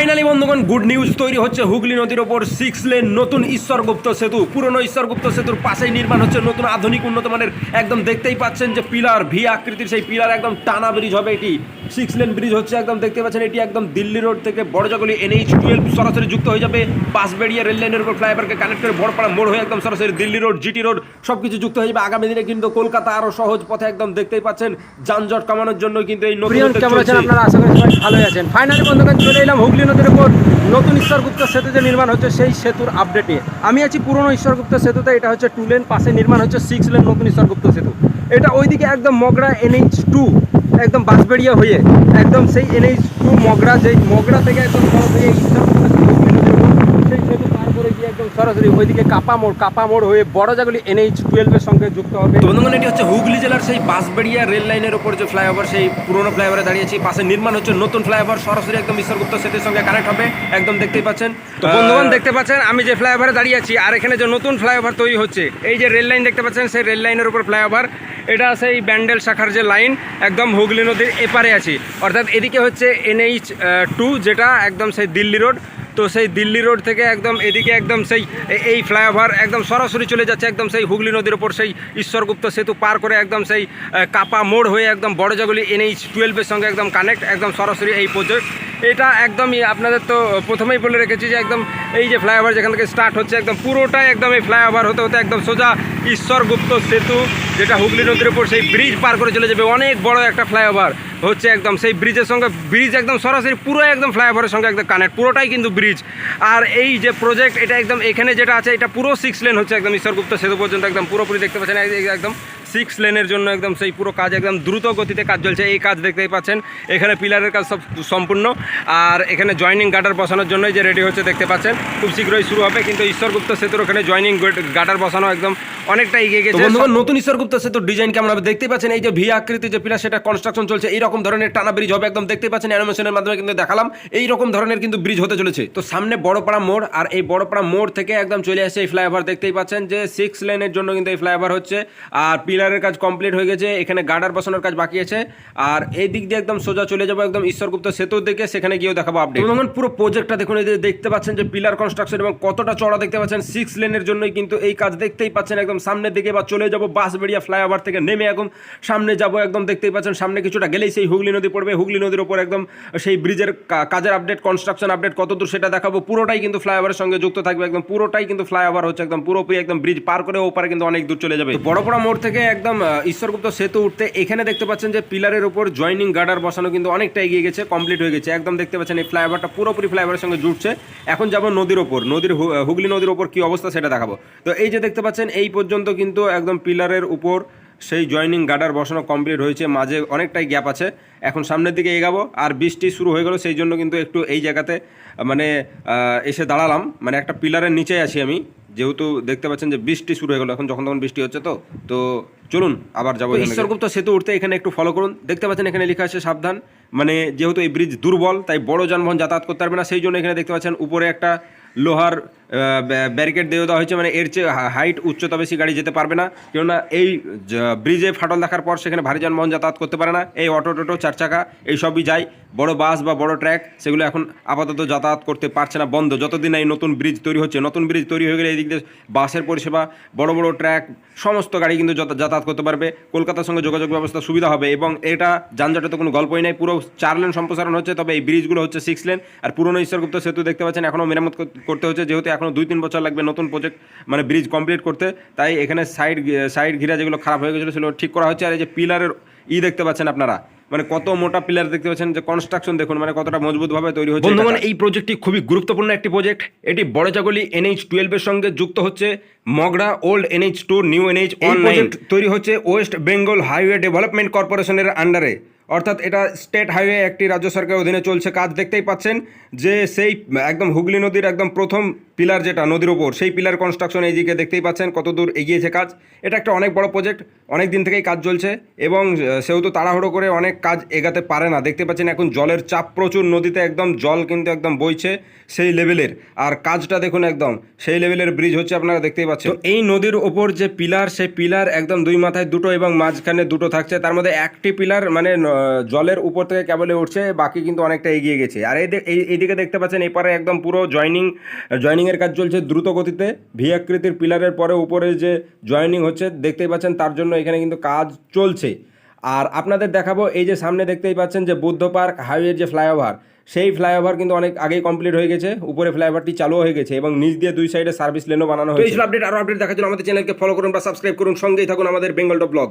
Finally বন্ধুগণ, good news তৈরি হচ্ছে হুগলি নদীর ওপর। সিক্স লেন নতুন ঈশ্বরগুপ্ত সেতু, পুরনো ঈশ্বরগুপ্ত সেতুর পাশেই নির্মাণ হচ্ছে নতুন আধুনিক উন্নত মানের একদম দেখতেই পাচ্ছেন যে পিলার, ভি আকৃতির সেই পিলার একদম টানা ব্রিজ হবে এটি। সিক্স লেন ব্রিজ হচ্ছে একদম দেখতে পাচ্ছেন এটি একদম দিল্লি রোড থেকে বড়জাগলি এনএইচ টুয়েলভ সরাসরি যুক্ত হয়ে যাবে। বাঁশবেড়িয়া রেল লাইনের উপর ফ্লাইওভারকে কানেক্ট করে বড়পাড়া মোড় হয়ে একদম সরাসরি দিল্লি রোড জিটি রোড সব কিছু যুক্ত হয়ে যাবে। আগামী দিনে কিন্তু কলকাতা আরও সহজ পথে একদম দেখতেই পাচ্ছেন যানজট কমানোর জন্য কিন্তু এই নতুন কেমন আছেন চলছে। আপনারা? আশা করি সবাই ভালোই আছেন। ফাইনালি বন্ধুগণ চলে এলাম হুগলি নদীর উপর। নতুন ঈশ্বরগুপ্ত সেতু যে নির্মাণ হচ্ছে সেই সেতুর আপডেটে আমি আছি পুরনো ঈশ্বরগুপ্ত সেতুতে এটা হচ্ছে টু লেন পাশে নির্মাণ হচ্ছে সিক্স লেন নতুন ঈশ্বরগুপ্ত সেতু। এটা ওইদিকে একদম মগরা এনএইচ টু একদম বাঁশবেড়িয়া হয়ে একদম সেই এনএইচ টু মগরা যেই মগরা থেকে একদম সরাসরি এই ঈশ্বরগুপ্ত সেতু হুগলি নদীর উপর সেই সেতু পার করে গিয়ে একদম সরাসরি ওইদিকে কাপা মোড় কাপা মোড় হয়ে বড়জাগুলি এনএইচ টুয়েলভের সঙ্গে যুক্ত হবে। বন্ধুগণ এটি হচ্ছে হুগলি জেলার সেই বাঁশবেড়িয়া রেল লাইনের উপর যে ফ্লাইওভার সেই পুরোনো ফ্লাইওভারে দাঁড়িয়েছি পাশে নির্মাণ হচ্ছে নতুন ফ্লাইওভার। সরাসরি একদম ঈশ্বরগুপ্ত সেতুর সঙ্গে কানেক্ট হবে। একদম দেখতেই পাচ্ছেন। তো বন্ধুগণ দেখতে পাচ্ছেন আমি যে ফ্লাইওভারে দাঁড়িয়ে আছি আর এখানে যে নতুন ফ্লাইওভার তৈরি হচ্ছে এই যে রেল লাইন দেখতে পাচ্ছেন সেই রেল লাইনের উপর ফ্লাইওভার এটা সেই ব্যান্ডেল শাখার যে লাইন একদম হুগলি নদীর এপারে আছি। অর্থাৎ এদিকে হচ্ছে এনএইচ টু যেটা একদম সেই দিল্লি রোড তো সেই দিল্লি রোড থেকে একদম এদিকে একদম সেই এই ফ্লাইওভার একদম সরাসরি চলে যাচ্ছে একদম সেই হুগলি নদীর ওপর, সেই ঈশ্বরগুপ্ত সেতু পার করে একদম সেই কাপা মোড় হয়ে একদম বড়জাগুলি এনএইচ টুয়েলভের সঙ্গে একদম কানেক্ট একদম সরাসরি এই প্রজেক্ট এটা একদমই আপনাদের তো প্রথমেই বলে রেখেছি যে একদম এই যে ফ্লাইওভার যেখান থেকে স্টার্ট হচ্ছে, একদম পুরোটাই একদম এই ফ্লাইওভার হতে হতে একদম সোজা ঈশ্বরগুপ্ত সেতু, যেটা হুগলি নদীর উপর সেই ব্রিজ পার করে চলে যাবে। অনেক বড় একটা ফ্লাইওভার হচ্ছে একদম। সেই ব্রিজের সঙ্গে ব্রিজ একদম সরাসরি পুরো একদম ফ্লাইওভারের সঙ্গে একদম কানেক্ট পুরোটাই কিন্তু ব্রিজ আর এই যে প্রজেক্ট এটা একদম এখানে যেটা আছে, এটা পুরো সিক্স লেন হচ্ছে একদম ঈশ্বরগুপ্ত সেতু পর্যন্ত, একদম পুরোপুরি দেখতে পাচ্ছেন একদম সিক্স লেনের জন্য একদম সেই পুরো কাজ একদম দ্রুত গতিতে কাজ চলছে। এই কাজ দেখতেই পাচ্ছেন। এখানে পিলারের কাজ সব সম্পূর্ণ। আর এখানে জয়নিং গাটার বসানোর জন্যই যে রেডি হচ্ছে দেখতে পাচ্ছেন। খুব শীঘ্রই শুরু হবে কিন্তু ঈশ্বরগুপ্ত সেতুর ওখানে জয়নিং গাটার বসানো একদম অনেকটা এগিয়ে গেছে। বন্ধুগণ নতুন ঈশ্বরগুপ্ত সেতুর ডিজাইন কেমন হবে দেখতেই পাচ্ছেন? এই যে ভি আকৃতি যে পিলার সেটা কনস্ট্রাকশন চলছে। এইরকম ধরনের টানা ব্রিজ হবে একদম দেখতেই পাচ্ছেন। অ্যানিমেশনের মাধ্যমে কিন্তু দেখালাম। এইরকম ধরনের কিন্তু ব্রিজ হতে চলেছে। তো সামনে বড়পাড়া মোড় আর এই বড়পাড়া মোড় থেকে একদম চলে আসে এই ফ্লাইওভার দেখতেই পাচ্ছেন যে সিক্স লেনের জন্য কিন্তু এই ফ্লাইওভার হচ্ছে। আর পিলারের কাজ কমপ্লিট হয়ে গেছে এখানে গার্ডার বসানোর কাজ বাকি আছে আর এই দিক দিয়ে একদম সোজা চলে যাব একদম ঈশ্বরগুপ্ত সেতুর দিকে সেখানে গিয়েও দেখাবো আপডেট তখন পুরো প্রজেক্টটা দেখুন এই দেখতে পাচ্ছেন যে পিলার কনস্ট্রাকশন এবং কতটা চড়া দেখতে পাচ্ছেন সিক্স লেনের জন্যই কিন্তু এই কাজ দেখতেই পাচ্ছেন একদম সামনের দিকে বা চলে যাব বাঁশবেড়িয়া ফ্লাইওভার থেকে নেমে একদম সামনে যাব একদম দেখতেই পাচ্ছেন সামনে কিছুটা গেলেই সেই হুগলি নদী পড়বে হুগলি নদীর উপর একদম সেই ব্রিজের কাজের আপডেট কনস্ট্রাকশন আপডেট কত দূর সেটা দেখাবো পুরোটাই কিন্তু ফ্লাইওভারের সঙ্গে যুক্ত থাকবে একদম পুরোটাই কিন্তু ফ্লাইওভার হচ্ছে একদম পুরোপুরি একদম ব্রিজ পার করে ওপারে কিন্তু অনেক দূর চলে যাবে। বড় বড় মোড় থেকে একদম ঈশ্বরগুপ্ত সেতু উঠতে এখানে দেখতে পাচ্ছেন যে পিলারের উপর জয়নিং গার্ডার বসানো কিন্তু অনেকটা এগিয়ে গেছে কমপ্লিট হয়ে গেছে। একদম দেখতে পাচ্ছেন এই ফ্লাইওভারটা পুরোপুরি ফ্লাইওভারের সঙ্গে জুটছে এখন যাব নদীর ওপর, নদীর হুগলি নদীর ওপর কি অবস্থা সেটা দেখাবো। তো এই যে দেখতে পাচ্ছেন, এই পর্যন্ত কিন্তু একদম পিলারের উপর সেই জয়নিং গার্ডার বসানো কমপ্লিট হয়েছে, মাঝে অনেকটাই গ্যাপ আছে। এখন সামনের দিকে এগাবো, আর বৃষ্টি শুরু হয়ে গেল, সেই জন্য কিন্তু একটু এই জায়গাতে মানে এসে দাঁড়ালাম। মানে একটা পিলারের নিচে আছি আমি। যেহেতু দেখতে পাচ্ছেন যে বৃষ্টি শুরু হয়ে গেলো এখন যখন তখন বৃষ্টি হচ্ছে তো তো চলুন আবার যাব ঈশ্বরগুপ্ত সেতু উঠতে এখানে একটু ফলো করুন। দেখতে পাচ্ছেন এখানে লেখা আছে সাবধান মানে যেহেতু এই ব্রিজ দুর্বল তাই বড় যানবাহন যাতায়াত করতে পারবে না সেই জন্য এখানে দেখতে পাচ্ছেন উপরে একটা লোহার ব্যারিকেড দিয়ে দেওয়া হয়েছে মানে এর চেয়ে হাইট উচ্চতা বেশি গাড়ি যেতে পারবে না। কেননা এই ব্রিজে ফাটল দেখার পর সেখানে ভারী যানবাহন যাতায়াত করতে পারে না। এই অটো টোটো চার চাকা এইসবই যায়। বড় বাস বা বড় ট্র্যাক, সেগুলো এখন আপাতত যাতায়াত করতে পারছে না, বন্ধ। যতদিন এই নতুন ব্রিজ তৈরি হচ্ছে, নতুন ব্রিজ তৈরি হয়ে গেলে এই দিক দিয়ে বাসের পরিষেবা, বড় বড় ট্র্যাক, সমস্ত গাড়ি কিন্তু যাতা- যাতায়াত করতে পারবে। কলকাতার সঙ্গে যোগাযোগ ব্যবস্থা সুবিধা হবে এবং এটা যানজটে তো কোনো গল্পই নাই। পুরো চার লেন সম্প্রসারণ হচ্ছে, তবে এই ব্রিজগুলো হচ্ছে সিক্স লেন আর পুরনো ঈশ্বরগুপ্ত সেতু দেখতে পাচ্ছেন, এখনও মেরামত করতে হচ্ছে, যেহেতু এখনও দুই তিন বছর লাগবে নতুন প্রজেক্ট মানে ব্রিজ কমপ্লিট করতে। তাই এখানে সাইড সাইড ঘিরা যেগুলো খারাপ হয়ে গেছিল, সেগুলো ঠিক করা হচ্ছে। আর এই যে পিলারের ই দেখতে পাচ্ছেন আপনারা মানে কত মোটা পিলার দেখতে পাচ্ছেন যে কনস্ট্রাকশন দেখুন মানে কতটা মজবুত ভাবে তৈরি হচ্ছে বন্ধুগণ এই প্রজেক্টটি খুবই গুরুত্বপূর্ণ একটি প্রজেক্ট এটি বড়জাগলি এনএইচ টুয়েলভের সঙ্গে যুক্ত হচ্ছে। Magra old NH two new NH এই প্রজেক্ট তৈরি হচ্ছে ওয়েস্ট বেঙ্গল হাইওয়ে ডেভেলপমেন্ট কর্পোরেশনের আন্ডারে অর্থাৎ এটা স্টেট হাইওয়ে একটি রাজ্য সরকারের অধীনে চলছে। কাজ দেখতেই পাচ্ছেন যে সেই, একদম হুগলি নদীর একদম প্রথম পিলার যেটা নদীর ওপর সেই পিলার কনস্ট্রাকশন এইদিকে দেখতেই পাচ্ছেন কত দূর এগিয়েছে কাজ। এটা একটা অনেক বড় প্রজেক্ট অনেক দিন থেকেই কাজ চলছে এবং সেহেতু তাড়াহুড়ো করে অনেক কাজ এগাতে পারে না। দেখতে পাচ্ছেন এখন জলের চাপ প্রচুর, নদীতে একদম জল কিন্তু একদম বইছে সেই লেভেলের আর কাজটা দেখুন একদম, সেই লেভেলের ব্রিজ হচ্ছে আপনারা দেখতেই পাচ্ছেন। এই নদীর ওপর যে পিলার, সেই পিলার একদম দুই মাথায় দুটো এবং মাঝখানে দুটো থাকছে। তার মধ্যে একটি পিলার মানে জলের উপর থেকে কেবলে উঠছে বাকি কিন্তু অনেকটা এগিয়ে গেছে। আর এই এইদিকে দেখতে পাচ্ছেন এপারে একদম পুরো জয়নিং জয়নিংয়ের কাজ চলছে দ্রুত গতিতে। ভি আকৃতির পিলারের পরে উপরে যে জয়নিং হচ্ছে দেখতেই পাচ্ছেন তার জন্য এখানে কিন্তু কাজ চলছে। আর আপনাদের দেখাবো এই যে সামনে দেখতেই পাচ্ছেন যে বুদ্ধ পার্ক হাইওয়ের যে ফ্লাইওভার সেই ফ্লাইওভার কিন্তু অনেক আগেই কমপ্লিট হয়ে গেছে। উপরে ফ্লাইওভারটি চালু হয়ে গেছে এবং নিচ দিয়ে দুই সাইডে সার্ভিস লেনও বানানো হয়েছে। আপডেট আরও আপডেট দেখার জন্য আমাদের চ্যানেলকে ফলো করুন বা সাবস্ক্রাইব করুন। সঙ্গেই থাকুন আমাদের বেঙ্গল টপ ব্লগ